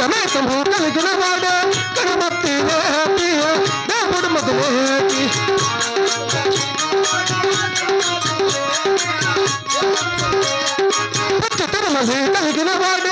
ಕನಸ ಭೂತಲಿಗಿನ ಮಾಡ ಕಡಿಮತ್ತಿ ಹ್ಯಾಪಿಯ ದೇವರ ಮದುವೆ ಹ್ಯಾಪಿ ಪಚ್ಚ ತರಮ ಭೂತಲಿಗಿನ ಮಾಡ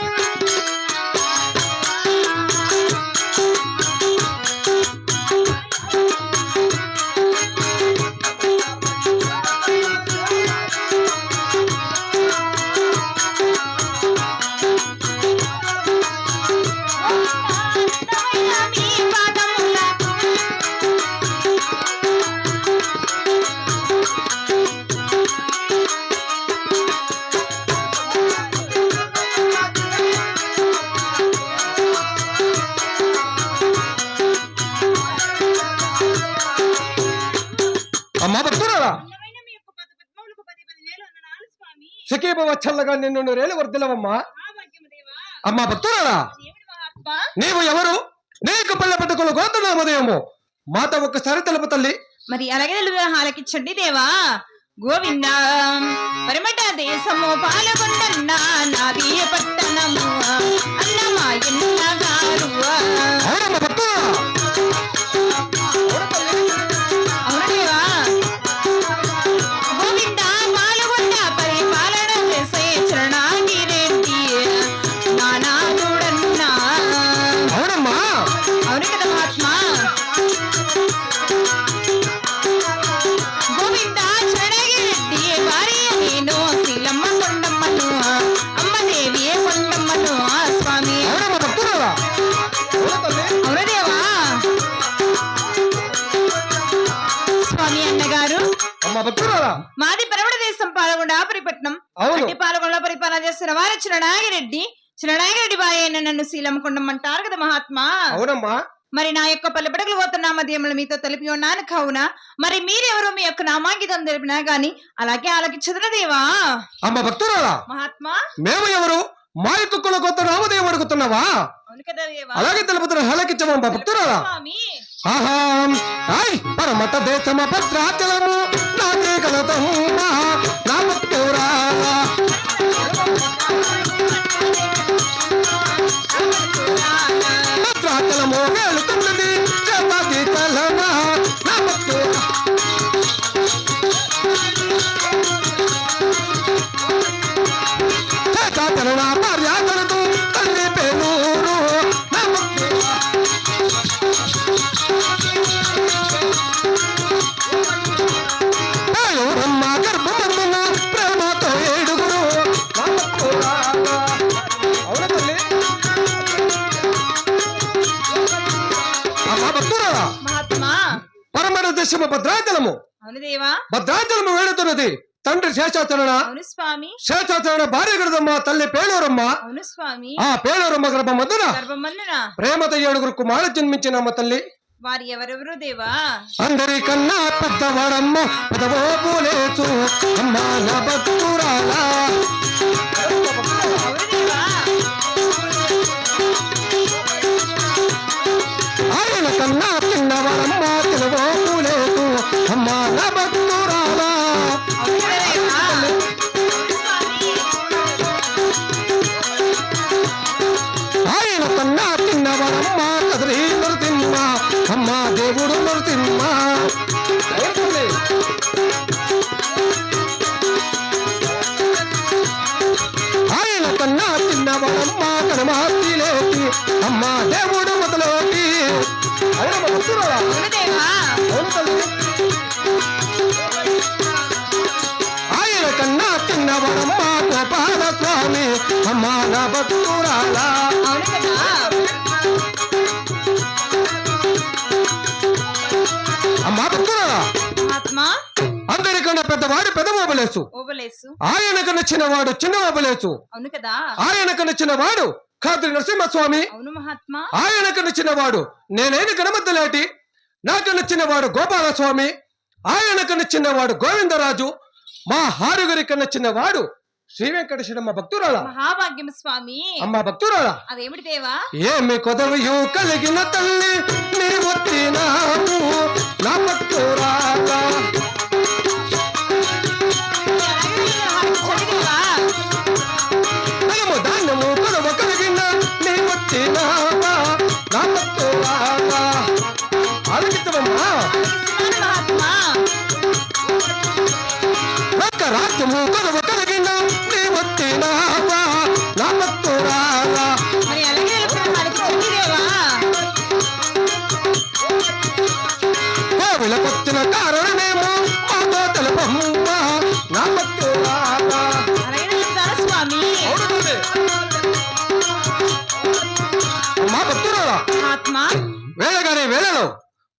అమ్మా స్వామి. సఖీభ వచ్చల్లగా నిన్ను రేలు వర్దిలవమ్మా. అమ్మా మహాత్మా. నీవు ఎవరు నీకు పల్లె పట్టుకులు గోతనామదేమో మాత ఒక్కసారి తెలుపు తల్లి మరి అలాగే తెలుగు ఆలకించండి దేవా గోవింద పరిమట దేశము పాలకొండన్న నాది పట్టణము అన్నమాయన్న గారు స్వామి అన్నగారు. మాది పరమణ దేశం పాల్గొండ ఆపరిపట్నం. అవును. అట్టి పాల్గొండ పరిపాలన చేస్తున్న వారు చిన్ననాగిరెడ్డి. చిన్ననాగిరెడ్డి బాయ్ అయిన నన్ను శీలమ్మ కొండమ్మంటారు కదా మహాత్మా. అవునమ్మా. మరి నా యొక్క పల్లెపడకలు పోత నామధేయములు మీతో తెలిపి ఉన్నాను కావున. మరి మీరెవరు మీ యొక్క నామాంకితం తెలిపినా గాని అలాగే ఆలకించదున దేవా? అమ్మ భక్తురాలా మహాత్మా. మేము ఎవరు? మా కుక్కల కొత్త నామదేవం అడుగుతున్నావా? అవును కదా దేవా. అలాగే తెలుపుతున్న హలకిచ్చమమ్మ భక్తురాలా స్వామి ఐ పరమత దేశమ భద్రాచలము. నాకే కలతమ్మా నా భద్రాచలము వెళుతున్నది చపాతి చలమా నా పరమర దేశము భద్రాచలము. భద్రాచలము వేడుతున్నది. తండ్రి శేషాచరణ. అవును స్వామి. శేషాచరణ భార్య గడదమ్మ తల్లి పేలూరమ్మ. అవును స్వామి. ఆ పేలూరమ్మ గర్భమందున గర్భమందున ప్రేమతో ఏడుగురు కుమారులు జన్మించిన అమ్మ తల్లి. వారు ఎవరెవరు దేవా? అందరికన్నా పెద్దవాడమ్మ. అమ్మ నా భక్తురాలా స్వామి అమ్మా నా కదా అమ్మా అందరికన్నా పెద్దవాడు పెద్ద ఓబలేసు. ఓబలేసు. ఆయనకు నచ్చినవాడు చిన్న ఓబలేసు. అవును కదా? ఆయనకు నచ్చినవాడు ఖాద్రి నరసింహస్వామి. అవును మహాత్మా. ఆయనకు నచ్చినవాడు నేనేది గణమద్దలేటి నాకు నచ్చినవాడు గోపాలస్వామి. ఆయనకు నచ్చినవాడు గోవిందరాజు. మా హారుగురికి నచ్చినవాడు శ్రీ వెంకటేశ్వరమ్మ భక్తురాల? మహాభాగ్యం స్వామి అమ్మ భక్తురాల? అదేమిటి దేవా? ఏమి కొదవయు కలిగిన తల్లి నీ వచ్చినావు నా భక్తురాల చెప్పండి దేవా ధనము ధాన్యము కొదవ కలిగిన నీ వచ్చినావా నా భక్తురాల? ఆలోచించమమ్మా ఆలకిస్తున్నాను మహాత్మా. ఒక్క రాజ్యము కొదవ మా భక్తురాల మహాత్మా వేళగాని వేళలో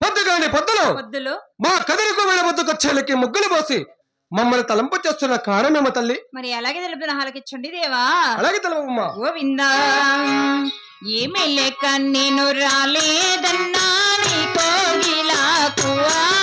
పొద్దుగాని పొద్దులో. పొద్దులు. మా కదలకు వెళ్ళబొద్దుకు చెల్లికి ముగ్గులు పోసి మమ్మల్ని తలంపు చేస్తున్న కారణమేమో తల్లి? మరి అలాగే తెలుపుతున్న ఆలకించండి దేవా. అలాగే తెలవమ్మా. గోవిందా. ఏమి లేక నేను రాలేదన్నా నీ కోగిలాకువా అన్న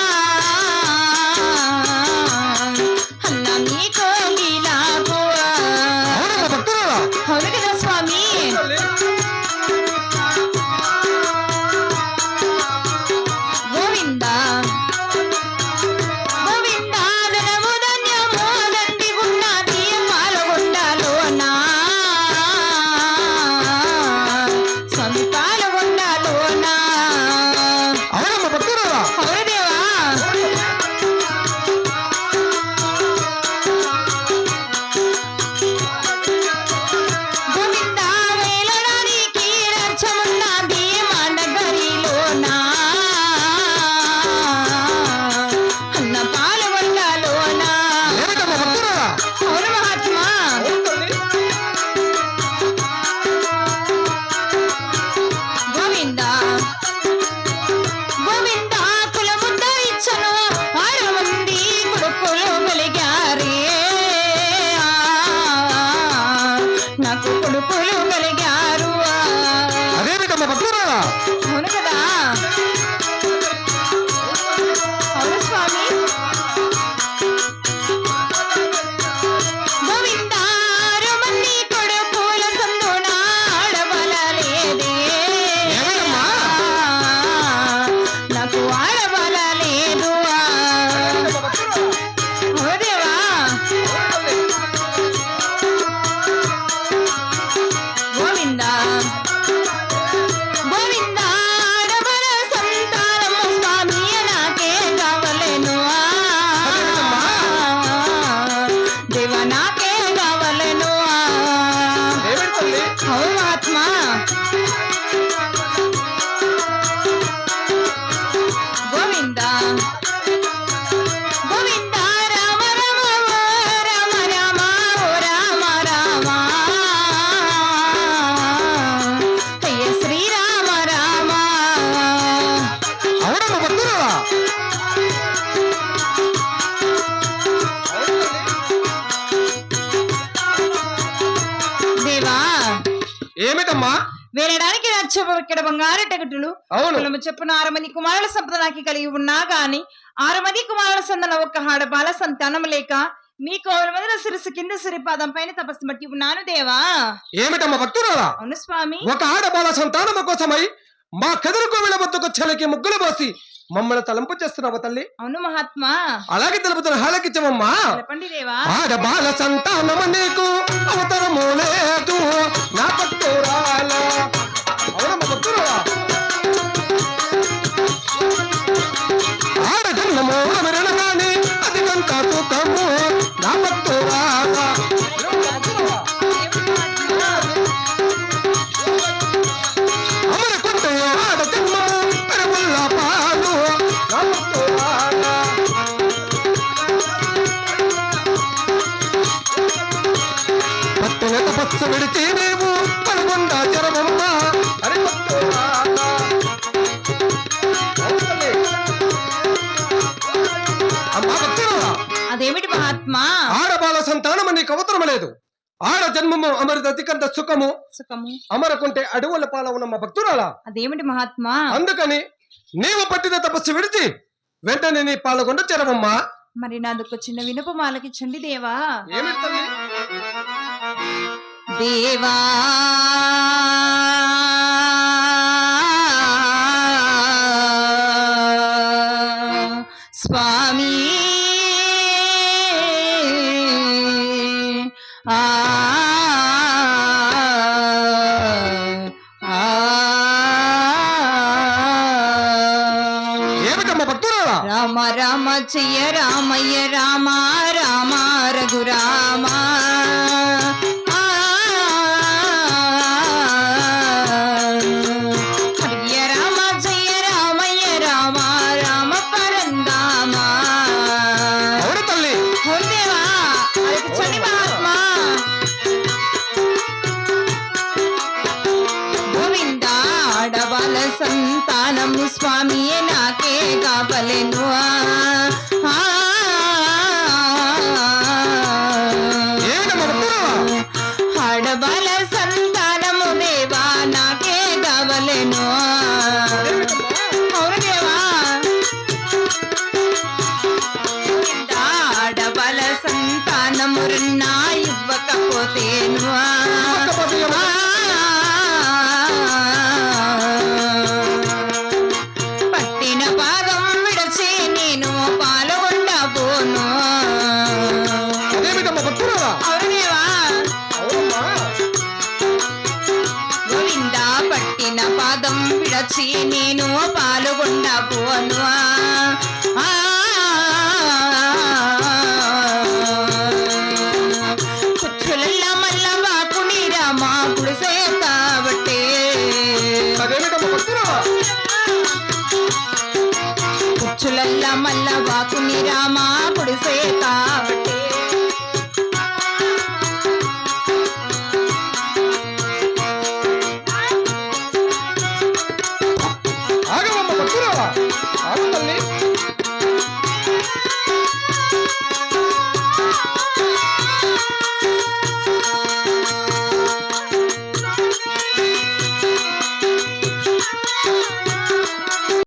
నచ్చ ఇక్కడ బంగారు టగటులు అవును. కులము చెప్పున ఆరు మంది కుమారుల సంపద నాకు కలిగి ఉన్నా గాని ఆరు మంది కుమారుల సందన ఒక్క హాడ బాల సంతానం లేక మీ కోవల మొదల శిరస్సు కింద సిరిపాదం పైన తపస్సు బట్టి ఉన్నాను దేవా. ఏమిటమ్మా భక్తురాల? అవును స్వామి. ఒక ఆడబాల సంతానము కోసమై మా కదురుకు వెళ్ళబొద్దుకు చెలకి ముగ్గులు పోసి మమ్మల్ని తలంపు చేస్తున్నావా తల్లి? అవును మహాత్మా. అలాగే తెలుపుతున్న హాలకిచ్చమమ్మా చెప్పండి దేవా. ఆడబాల సంతానము నీకు అవతరము లేదు. నా భక్తురాల పక్ష విడిచి నీవు కనుగొండ జరమమ్మ అదేమిటి మహాత్మా? ఆడబాల సంతానము నీకు అవసరం లేదు. ఆడ జన్మము అమృత అతికంత సుఖము. సుఖము. అమరకుంటే అడవుల పాలవున మా భక్తురాలా. అదేమిటి మహాత్మా? అందుకని నీవు పట్టిన తపస్సు విడిచి వెంటనే నీ పాలకొండ చెరవమ్మా. మరి నాదొక చిన్న వినపం చండిదేవా దేవా దేవా! స్వామి! ఆ! రామ రామ చెయ్య రామయ్య రామ రామ రఘురామ సంతానము స్వామియే నాకే కావలెను పట్టిన పాదం విడచి నేను పాల్గొండబోను ఆ.